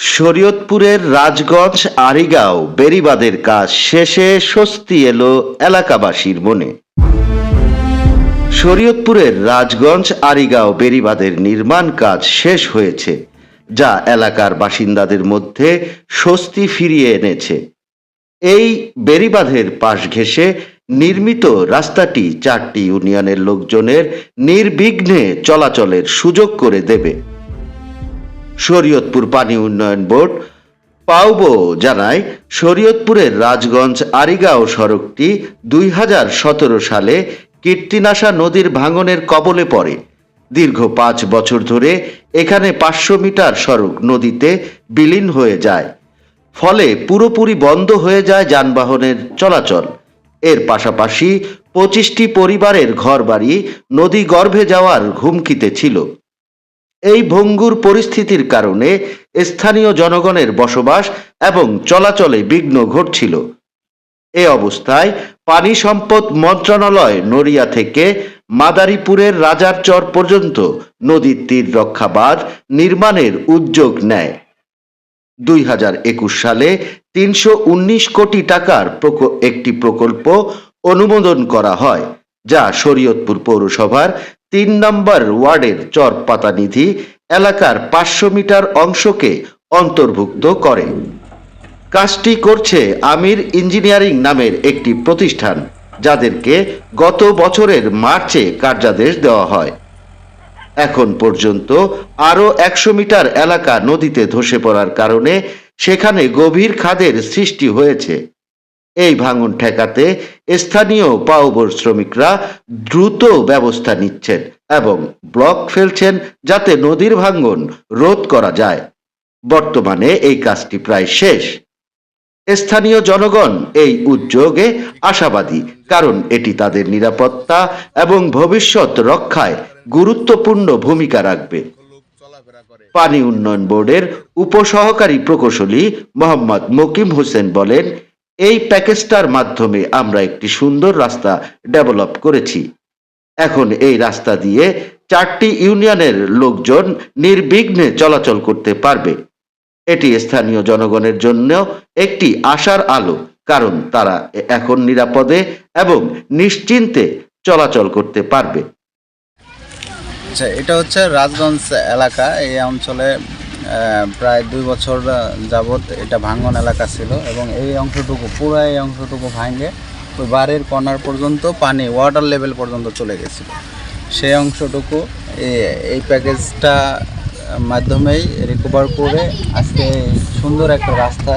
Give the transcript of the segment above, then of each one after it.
শরীয়তপুরের রাজগঞ্জ, আরিগাঁও বেরিবাদের কাজ শেষে স্বস্তি এলো এলাকাবাসীর মনে। শরীয়তপুরের রাজগঞ্জ, আরিগাঁও বেরিবাদের নির্মাণ কাজ শেষ হয়েছে, যা এলাকার বাসিন্দাদের মধ্যে স্বস্তি ফিরিয়ে এনেছে। এই বেড়িবাঁধের পাশ ঘেঁষে নির্মিত রাস্তাটি চারটি ইউনিয়নের লোকজনের নির্বিঘ্নে চলাচলের সুযোগ করে দেবে। শরীয়তপুর পানি উন্নয়ন বোর্ড। পাউবো জানায়, শরীয়তপুরের রাজগঞ্জ, আরিগাঁও সড়কটি দুই হাজার সতেরো সালে কীর্তিনাশা নদীর ভাঙনের কবলে পড়ে। দীর্ঘ পাঁচ বছর ধরে এখানে পাঁচশো মিটার সড়ক নদীতে বিলীন হয়ে যায়। ফলে পুরোপুরি বন্ধ হয়ে যায় যানবাহনের চলাচল। এর পাশাপাশি পঁচিশটি পরিবারের ঘরবাড়ি নদী গর্ভে যাওয়ার হুমকিতে ছিল। এই ভঙ্গুর পরিস্থিতির কারণে স্থানীয় জনগণের বসবাস এবং চলাচলে বিঘ্ন ঘটছিল। এ অবস্থায় পানি সম্পদ মন্ত্রণালয় নড়িয়া থেকে মাদারীপুরের রাজারচর পর্যন্ত নদীর তীর রক্ষা বাঁধ নির্মাণের উদ্যোগ নেয়। দুই হাজার একুশ সালে তিনশো উনিশ কোটি টাকার একটি প্রকল্প অনুমোদন করা হয়, যা শরীয়তপুর পৌরসভার তিন নম্বর ওয়ার্ডের চরপাতানিধি এলাকার পাঁচশো মিটার অংশকে অন্তর্ভুক্ত করে। কাজটি করছে আমির ইঞ্জিনিয়ারিং নামের একটি প্রতিষ্ঠান, যাদেরকে গত বছরের মার্চে কার্যাদেশ দেওয়া হয়। এখন পর্যন্ত আরও একশো মিটার এলাকা নদীতে ধসে পড়ার কারণে সেখানে গভীর খাদের সৃষ্টি হয়েছে। এই ভাঙন ঠেকাতে স্থানীয় পাওবর শ্রমিকরা দ্রুত ব্যবস্থা নিচ্ছেন এবং ব্লক ফেলছেন যাতে নদীর ভাঙন রোধ করা যায়। বর্তমানে এই কাজটি প্রায় শেষ। স্থানীয় জনগণ এই উদ্যোগে আশাবাদী, কারণ এটি তাদের নিরাপত্তা এবং ভবিষ্যৎ রক্ষায় গুরুত্বপূর্ণ ভূমিকা রাখবে। পানি উন্নয়ন বোর্ডের উপসহকারী প্রকৌশলী মোহাম্মদ মকিম হোসেন বলেন এই প্যাকেজটার মাধ্যমে আমরা একটি সুন্দর রাস্তা ডেভেলপ করেছি। এখন এই রাস্তা দিয়ে চারটি ইউনিয়নের লোকজন নির্বিঘ্নে চলাচল করতে পারবে। এটি স্থানীয় জনগণের জন্য একটি আশার আলো, কারণ তারা এখন নিরাপদে এবং নিশ্চিন্তে চলাচল করতে পারবে। আচ্ছা এটা হচ্ছে রাজগঞ্জ এলাকা। এই অঞ্চলে প্রায় দুই বছর যাবৎ এটা ভাঙ্গন এলাকা ছিল এবং এই অংশটুকু, পুরো এই অংশটুকু ভাঙে ওই বাড়ির কর্নার পর্যন্ত পানি ওয়াটার লেভেল পর্যন্ত চলে গেছিল। সেই অংশটুকু এই- প্যাকেজটা মাধ্যমেই রিকভার করে আজকে সুন্দর একটা রাস্তা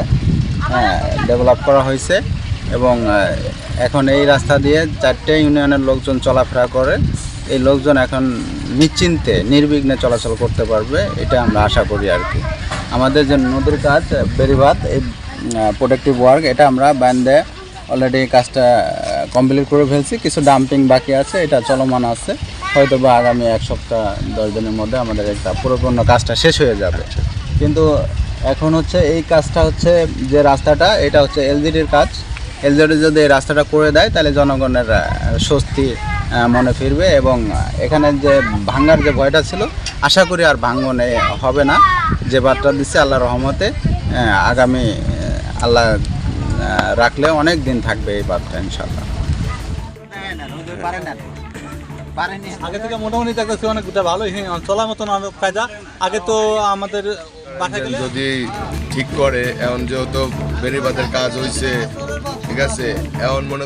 ডেভেলপ করা হয়েছে এবং এখন এই রাস্তা দিয়ে চারটে ইউনিয়নের লোকজন চলাফেরা করে। এই লোকজন এখন নিশ্চিন্তে নির্বিঘ্নে চলাচল করতে পারবে এটা আমরা আশা করি আর কি। আমাদের যে নদীর কাজ বেরিবাদ এই প্রোটেক্টিভ ওয়ার্ক এটা আমরা ব্যান্ডে অলরেডি কাজটা কমপ্লিট করে ফেলছি। কিছু ডাম্পিং বাকি আছে এটা চলমান আছে। হয়তো বা আগামী এক সপ্তাহ দশ দিনের মধ্যে আমাদের একটা পুরোপূর্ণ কাজটা শেষ হয়ে যাবে। কিন্তু এখন হচ্ছে এই কাজটা হচ্ছে যে রাস্তাটা এটা হচ্ছে এলজিডির কাজ। এলজিডি যদি এই রাস্তাটা করে দেয় তাহলে জনগণের স্বস্তি মনে ফিরবে এবং এখানে যে ভাঙ্গার যে ভয়টা ছিল আশা করি আর ভাঙ্গনে হবে না। যে বার্তা দিচ্ছে আল্লাহ রহমতে আগামী আল্লাহ রাখলে অনেক দিন থাকবে এই বার্তা ইনশাল্লাহ আগে থেকে মোটামুটি দেখতেছি অনেকটা ভালোই হ্যাঁ চলার মতন অনেক কায়দা আগে তো আমাদের যদি ঠিক করে এখন যেহেতু বেড়িবাঁধের কাজ হয়েছে ঠিক আছে এখন মনে